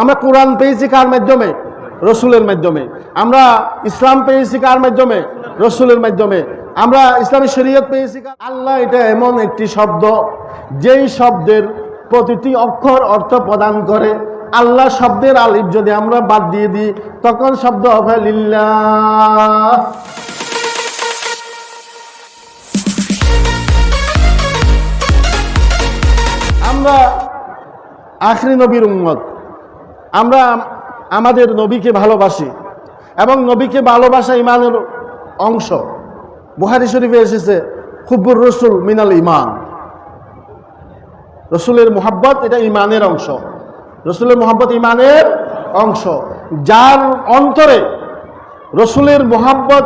আমরা কোরআন পেয়েছি কার মাধ্যমে? রসুলের মাধ্যমে। আমরা ইসলাম পেয়েছি কার মাধ্যমে? রসুলের মাধ্যমে। আমরা ইসলামী শরীয়ত পেয়েছি আল্লাহ এটা এমন একটি শব্দ, যেই শব্দের প্রতিটি অক্ষর অর্থ প্রদান করে। আল্লাহ শব্দের আলিফ যদি আমরা বাদ দিয়ে দিই, তখন শব্দ হবে আমরা আখরি নবীর উম্মত। আমরা আমাদের নবীকে ভালোবাসি এবং নবীকে ভালোবাসা ইমানের অংশ। বুহারি শরীফে এসেছে খুব্বুর রসুল মিনাল ইমান। রসুলের মোহাব্বত এটা ইমানের অংশ। রসুলের মোহাব্বত ইমানের অংশ। যার অন্তরে রসুলের মোহাব্বত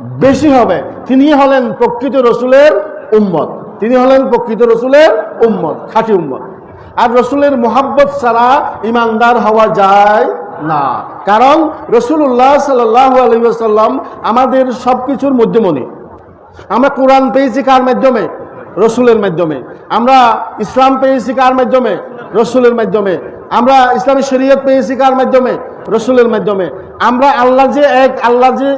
বেশি হবে, তিনি হলেন প্রকৃত রসুলের উম্মত। তিনি হলেন প্রকৃত রসুলের উম্মত, খাঁটি উম্মত। আর রসুলের মোহাব্বত ছাড়া ইমানদার হওয়া যায় না। কারণ রসুল্লাহ সাল্লাহ আলহিসাল্লাম আমাদের সব কিছুর মধ্যমণি। আমরা কোরআন পেয়েছি কার মাধ্যমে? রসুলের মাধ্যমে। আমরা ইসলাম পেয়েছি কার মাধ্যমে? রসুলের মাধ্যমে। আমরা ইসলামী শরীয়ত পেয়েছি কার মাধ্যমে? রসুলের মাধ্যমে। আমরা আল্লাহ যে এক, আল্লাহ যে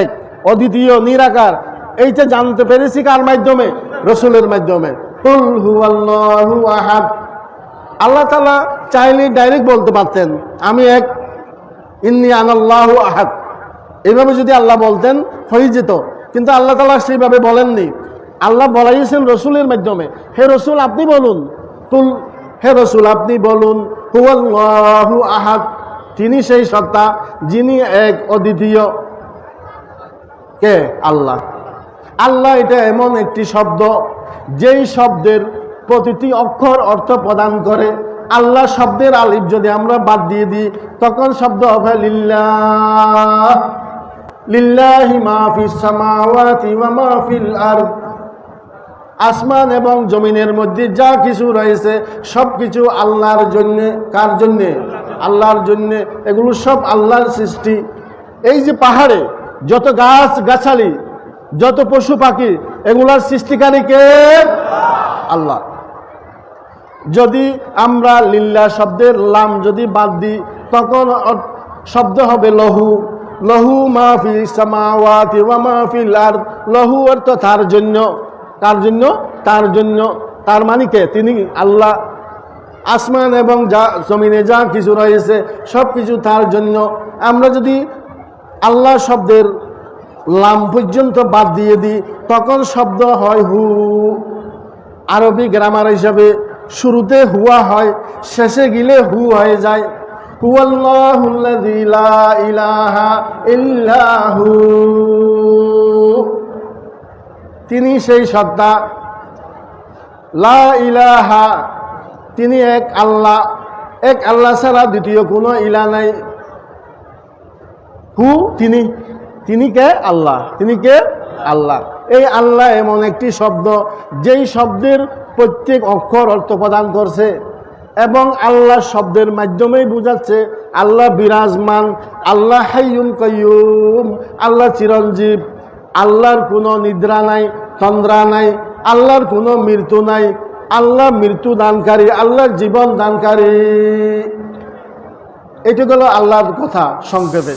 এক, অদ্বিতীয়, নিরাকার, এইটা জানতে পেরেছি কার মাধ্যমে? রসুলের মাধ্যমে। আল্লাহ তালা চাইলে ডাইরেক্ট বলতে পারতেন, আমি এক ইন্নি আনাল্লাহু আহাদ। এইভাবে যদি আল্লাহ বলতেন, হয়ে যেত। কিন্তু আল্লাহ তালা সেইভাবে বলেননি। আল্লাহ বলাইছেন রসুলের মাধ্যমে, হে রসুল, আপনি বলুন। তুল হে রসুল, আপনি বলুন, হুয়াল্লাহু আহাদ। তিনি সেই সত্তা, যিনি এক অদ্বিতীয়। কে? আল্লাহ। আল্লাহ এটা এমন একটি শব্দ, যেই শব্দের প্রতিটি অক্ষর অর্থ প্রদান করে। আল্লাহ শব্দের আলিফ যদি আমরা বাদ দিয়ে দিই, তখন শব্দ হবে আসমান এবং জমিনের মধ্যে যা কিছু রয়েছে সব কিছু আল্লাহর জন্যে। কার জন্যে? আল্লাহর জন্যে। এগুলো সব আল্লাহর সৃষ্টি। এই যে পাহাড়ে যত গাছ গাছালি, যত পশু পাখি, এগুলার সৃষ্টিকারী কে? আল্লাহ। যদি আমরা লিল্লা শব্দের লাম যদি বাদ দিই, তখন শব্দ হবে লহু। লহু মাহফি সামাওয়াতি ওয়া মাহফিল আর লহু অর্থ তার জন্য। তার জন্য তার জন্য। তার মানিকে তিনি আল্লাহ। আসমান এবং যা জমিনে যা কিছু রয়েছে সব কিছু তার জন্য। আমরা যদি আল্লাহ শব্দের লাম পর্যন্ত বাদ দিয়ে দিই, তখন শব্দ হয় হু। আরবি গ্রামার হিসাবে শুরুতে হুয়া হয়, শেষে গিলে হু হয়ে যায়। তিনি সেই সত্তা। লা ইলাহা, তিনি এক আল্লাহ। এক আল্লাহ ছাড়া দ্বিতীয় কোনো ইলা নাই। হু, তিনি তিনি কে? আল্লাহ। তিনি কে? আল্লাহ। এই আল্লাহ এমন একটি শব্দ, যেই শব্দের প্রত্যেক অক্ষর অর্থ প্রদান করছে এবং আল্লাহ শব্দের মাধ্যমেই বুঝাচ্ছে, আল্লাহ বিরাজমান, আল্লাহ হাইয়ুম কয়ুম আল্লাহ চিরঞ্জীব, আল্লাহর কোনো নিদ্রা নাই, তন্দ্রা নাই, আল্লাহর কোনো মৃত্যু নাই, আল্লাহ মৃত্যু দানকারী, আল্লাহর জীবন দানকারী। এটুকু হলো আল্লাহর কথা সংক্ষেপে।